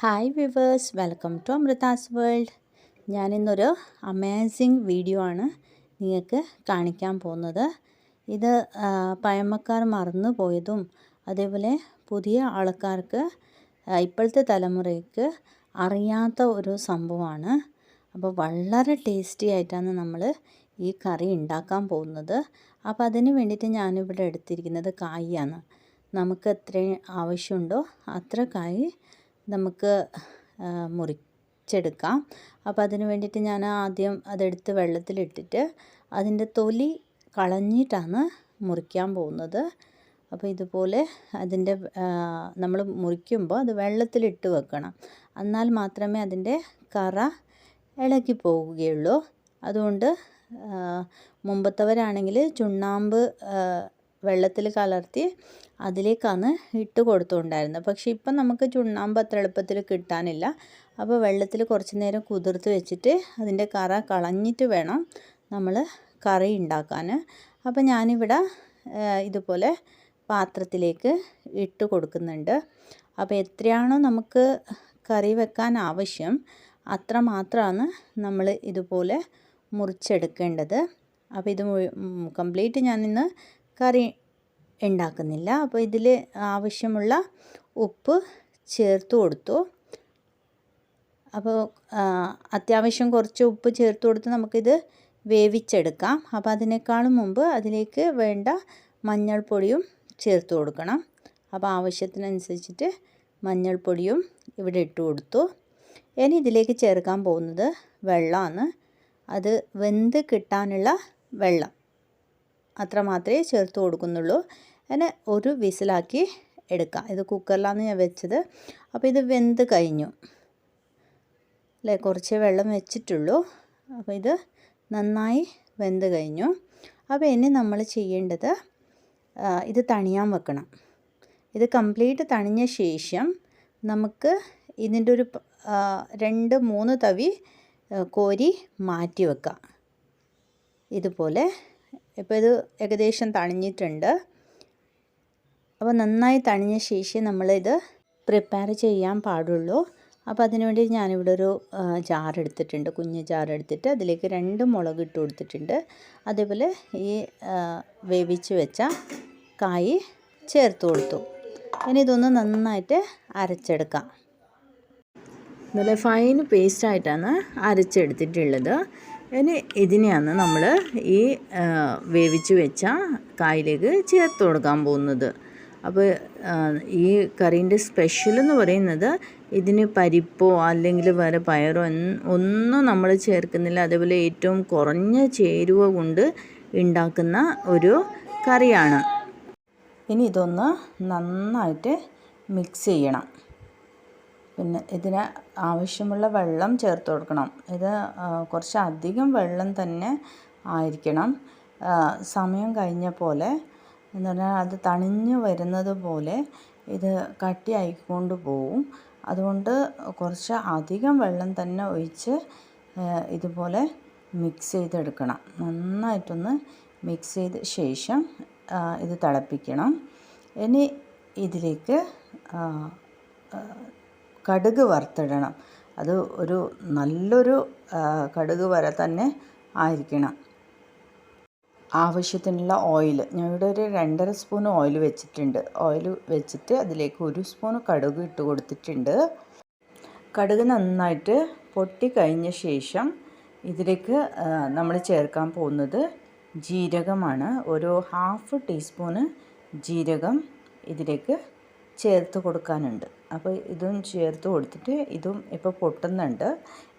Hi viewers welcome to Amrutha's world ഞാനിന്നൊരു amazing video ആണ് നിങ്ങൾക്ക് കാണിക്കാൻ പോകുന്നത്. ഇത് പഴമക്കാർ മറന്നു പോയതും അതേപോലെ പുതിയ ആൾക്കാർക്ക് ഇപ്പോഴത്തെ തലമുറയ്ക്ക് അറിയാത്ത ഒരു സംഭവമാണ്. അപ്പോൾ വളരെ ടേസ്റ്റി ആയിട്ടാണ് നമ്മൾ ഈ കറി ഉണ്ടാക്കാൻ പോകുന്നത്. അപ്പോൾ അതിന് വേണ്ടിയിട്ട് ഞാനിവിടെ എടുത്തിരിക്കുന്നത് കായാണ് നമുക്ക് എത്ര ആവശ്യമുണ്ടോ അത്ര കായ് നമുക്ക് മുറിച്ചെടുക്കാം. അപ്പോൾ അതിന് വേണ്ടിയിട്ട് ഞാൻ ആദ്യം അതെടുത്ത് വെള്ളത്തിലിട്ടിട്ട് അതിന്റെ തൊലി കളഞ്ഞിട്ടാണ് മുറിക്കാൻ പോകുന്നത്. അപ്പോൾ ഇതുപോലെ അതിന്റെ നമ്മൾ മുറിക്കുമ്പോൾ അത് വെള്ളത്തിലിട്ട് വെക്കണം. എന്നാൽ മാത്രമേ അതിന്റെ കറ ഇളകി പോവുകയുള്ളൂ. അതുകൊണ്ട് മുമ്പത്തവരാണെങ്കിൽ ചുണ്ണാമ്പ് വെള്ളത്തിൽ കലർത്തി അതിലേക്കാണ് ഇട്ട് കൊടുത്തുകൊണ്ടായിരുന്നത്. പക്ഷേ ഇപ്പം നമുക്ക് ചുണ്ണാമ്പ് അത്ര എളുപ്പത്തിൽ കിട്ടാനില്ല. അപ്പോൾ വെള്ളത്തിൽ കുറച്ച് നേരം കുതിർത്ത് വെച്ചിട്ട് അതിന്റെ കറ കളഞ്ഞിട്ട് വേണം നമ്മൾ കറി ഉണ്ടാക്കാൻ. അപ്പോൾ ഞാനിവിടെ ഇതുപോലെ പാത്രത്തിലേക്ക് ഇട്ട് കൊടുക്കുന്നുണ്ട്. അപ്പോൾ എത്രയാണോ നമുക്ക് കറി വെക്കാൻ ആവശ്യം അത്ര മാത്രമാണ് നമ്മൾ ഇതുപോലെ മുറിച്ചെടുക്കേണ്ടത്. അപ്പോൾ ഇത് കംപ്ലീറ്റ് ഞാനിന്ന് കറി ഉണ്ടാക്കുന്നില്ല. അപ്പോൾ ഇതിൽ ആവശ്യമുള്ള ഉപ്പ് ചേർത്ത് കൊടുത്തു. അപ്പോൾ അത്യാവശ്യം കുറച്ച് ഉപ്പ് ചേർത്ത് കൊടുത്ത് നമുക്കിത് വേവിച്ചെടുക്കാം. അപ്പോൾ അതിനേക്കാളും മുമ്പ് അതിലേക്ക് വേണ്ട മഞ്ഞൾപ്പൊടിയും ചേർത്ത് കൊടുക്കണം. അപ്പോൾ ആവശ്യത്തിനനുസരിച്ചിട്ട് മഞ്ഞൾപ്പൊടിയും ഇവിടെ ഇട്ട് കൊടുത്തു. ഇനി ഇതിലേക്ക് ചേർക്കാൻ പോകുന്നത് വെള്ളമാണ്. അത് വെന്ത് കിട്ടാനുള്ള വെള്ളം. അത്ര മാത്രമേ ചേർത്ത് കൊടുക്കുന്നുള്ളൂ. അതിനെ ഒരു വിസിലാക്കി എടുക്കാം. ഇത് കുക്കറിലാണ് ഞാൻ വെച്ചത്. അപ്പോൾ ഇത് വെന്ത് കഴിഞ്ഞു. അല്ലേ? കുറച്ച് വെള്ളം വെച്ചിട്ടുള്ളൂ. അപ്പോൾ ഇത് നന്നായി വെന്ത് കഴിഞ്ഞു. അപ്പോൾ ഇനി നമ്മൾ ചെയ്യേണ്ടത് ഇത് തണിയാൻ വെക്കണം. ഇത് കംപ്ലീറ്റ് തണിഞ്ഞ ശേഷം നമുക്ക് ഇതിന്റെ ഒരു രണ്ട് മൂന്ന് തവി കോരി മാറ്റി വെക്കാം. ഇതുപോലെ ഇപ്പോൾ ഇത് ഏകദേശം തണിഞ്ഞിട്ടുണ്ട്. അപ്പോൾ നന്നായി തണിഞ്ഞ ശേഷം നമ്മളിത് പ്രിപ്പയർ ചെയ്യാൻ പാടുള്ളൂ. അപ്പോൾ അതിനുവേണ്ടി ഞാനിവിടെ ഒരു ജാറെടുത്തിട്ടുണ്ട് കുഞ്ഞ് ജാർ എടുത്തിട്ട് അതിലേക്ക് രണ്ട് മുളക് ഇട്ട് കൊടുത്തിട്ടുണ്ട്. അതേപോലെ ഈ വേവിച്ച് വെച്ച കായ് ചേർത്ത് കൊടുത്തു. ഇനി ഇതൊന്ന് നന്നായിട്ട് അരച്ചെടുക്കാം. നല്ല ഫൈൻ പേസ്റ്റായിട്ടാണ് അരച്ചെടുത്തിട്ടുള്ളത്. ഇനി ഇതിനെയാണ് നമ്മൾ ഈ വേവിച്ച് വെച്ച കായിലേക്ക് ചേർത്ത് കൊടുക്കാൻ പോകുന്നത്. അപ്പോൾ ഈ കറീന്റെ സ്പെഷ്യൽ എന്ന് പറയുന്നത് ഇതിന് പരിപ്പോ അല്ലെങ്കിൽ വേറെ പയറോ ഒന്നും നമ്മൾ ചേർക്കുന്നില്ല. അതേപോലെ ഏറ്റവും കുറഞ്ഞ ചേരുവ കൊണ്ട് ഉണ്ടാക്കുന്ന ഒരു കറിയാണ്. ഇനി ഇതൊന്ന് നന്നായിട്ട് മിക്സ് ചെയ്യണം. പിന്നെ ഇതിന് ആവശ്യമുള്ള വെള്ളം ചേർത്ത് കൊടുക്കണം. ഇത് കുറച്ച് അധികം വെള്ളം തന്നെ ആയിരിക്കണം. സമയം കഴിഞ്ഞ പോലെ എന്ന് പറഞ്ഞാൽ അത് തണിഞ്ഞു വരുന്നത് പോലെ ഇത് കട്ടിയായിക്കൊണ്ട് പോവും. അതുകൊണ്ട് കുറച്ച് അധികം വെള്ളം തന്നെ ഒഴിച്ച് ഇതുപോലെ മിക്സ് ചെയ്തെടുക്കണം. നന്നായിട്ടൊന്ന് മിക്സ് ചെയ്ത ശേഷം ഇത് തിളപ്പിക്കണം. ഇനി ഇതിലേക്ക് കടുക് വറുത്തിടണം. അത് ഒരു നല്ലൊരു കടുക് വര തന്നെ ആയിരിക്കണം. ആവശ്യത്തിനുള്ള ഓയിൽ ഞാൻ ഇവിടെ ഒരു രണ്ടര സ്പൂൺ ഓയിൽ വെച്ചിട്ടുണ്ട്. ഓയിൽ വെച്ചിട്ട് അതിലേക്ക് ഒരു സ്പൂൺ കടുക് ഇട്ട് കൊടുത്തിട്ടുണ്ട്. കടുക് നന്നായിട്ട് പൊട്ടി കഴിഞ്ഞ ശേഷം ഇതിലേക്ക് നമ്മൾ ചേർക്കാൻ പോകുന്നത് ജീരകമാണ്. ഒരു ഹാഫ് ടീസ്പൂണ് ജീരകം ഇതിലേക്ക് ചേർത്ത് കൊടുക്കാനുണ്ട്. അപ്പോൾ ഇതും ചേർത്ത് കൊടുത്തിട്ട് ഇതും ഇപ്പോൾ പൊട്ടുന്നുണ്ട്.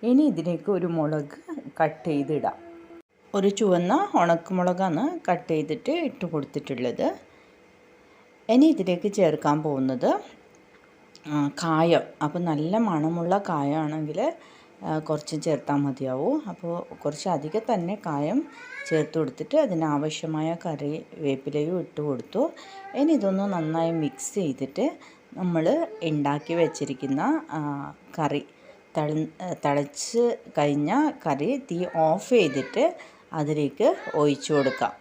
ഇനി ഇതിലേക്ക് ഒരു മുളക് കട്ട് ചെയ്തിടാം. ഒരു ചുവന്ന ഉണക്കമുളകാണ് കട്ട് ചെയ്തിട്ട് ഇട്ട് കൊടുത്തിട്ടുള്ളത്. ഇനി ഇതിലേക്ക് ചേർക്കാൻ പോകുന്നത് കായം. അപ്പോൾ നല്ല മണമുള്ള കായമാണെങ്കിൽ കുറച്ച് ചേർത്താൽ മതിയാവും. അപ്പോൾ കുറച്ച് അധികം തന്നെ കായം ചേർത്ത് കൊടുത്തിട്ട് അതിനാവശ്യമായ കറി വേപ്പിലയും ഇട്ട് കൊടുത്തു. ഇനി ഇതൊന്ന് നന്നായി മിക്സ് ചെയ്തിട്ട് നമ്മൾ ഉണ്ടാക്കി വെച്ചിരിക്കുന്ന കറി തള തിളച്ച് കഴിഞ്ഞ കറി തീ ഓഫ് ചെയ്തിട്ട് അതിലേക്ക് ഒഴിച്ചു കൊടുക്കാം.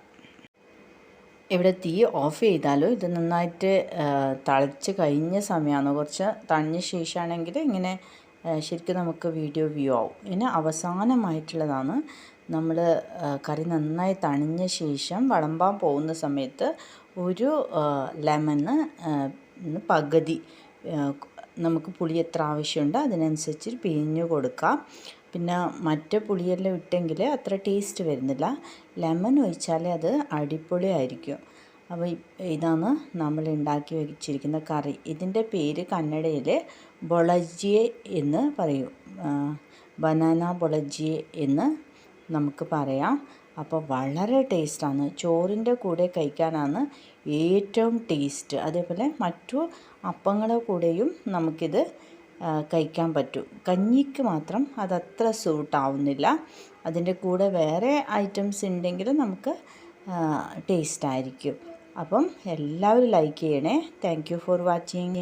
ഇവിടെ തീ ഓഫ് ചെയ്താലും? ഇത് നന്നായിട്ട് തിളച്ച് കഴിഞ്ഞ സമയമാണ് കുറച്ച് തണിഞ്ഞ ശേഷമാണെങ്കിൽ ഇങ്ങനെ ശരിക്കും നമുക്ക് വീഡിയോ വ്യൂ ആവും. ഇനി അവസാനമായിട്ടുള്ളതാണ് നമ്മൾ കറി നന്നായി തണിഞ്ഞ ശേഷം വിളമ്പാൻ പോകുന്ന സമയത്ത് ഒരു ലെമണ് പകുതി നമുക്ക് പുളി എത്ര ആവശ്യമുണ്ട് അതിനനുസരിച്ച് പിഴിഞ്ഞു കൊടുക്കാം. പിന്നെ മറ്റ് പുളിയെല്ലാം ഇട്ടെങ്കിൽ അത്ര ടേസ്റ്റ് വരുന്നില്ല. ലെമൺ ഒഴിച്ചാലേ അത് അടിപൊളിയായിരിക്കും. അപ്പോൾ ഇതാണ് നമ്മൾ ഉണ്ടാക്കി വെച്ചിരിക്കുന്ന കറി. ഇതിന്റെ പേര് കന്നഡയിൽ ബൊളജിയെ എന്ന് പറയും. ബനാന ബൊളജിയെ എന്ന് നമുക്ക് പറയാം. അപ്പോൾ വളരെ ടേസ്റ്റാണ്. ചോറിന്റെ കൂടെ കഴിക്കാനാണ് ഏറ്റവും ടേസ്റ്റ്. അതേപോലെ മറ്റു അപ്പങ്ങളുടെ കൂടെയും നമുക്കിത് കഴിക്കാൻ പറ്റും. കഞ്ഞിക്ക് മാത്രം അതത്ര സൂട്ടാവുന്നില്ല. അതിന്റെ കൂടെ വേറെ ഐറ്റംസ് ഉണ്ടെങ്കിൽ നമുക്ക് ടേസ്റ്റ് ആയിരിക്കും അപ്പം എല്ലാവരും ലൈക്ക് ചെയ്യണേ. Thank for watching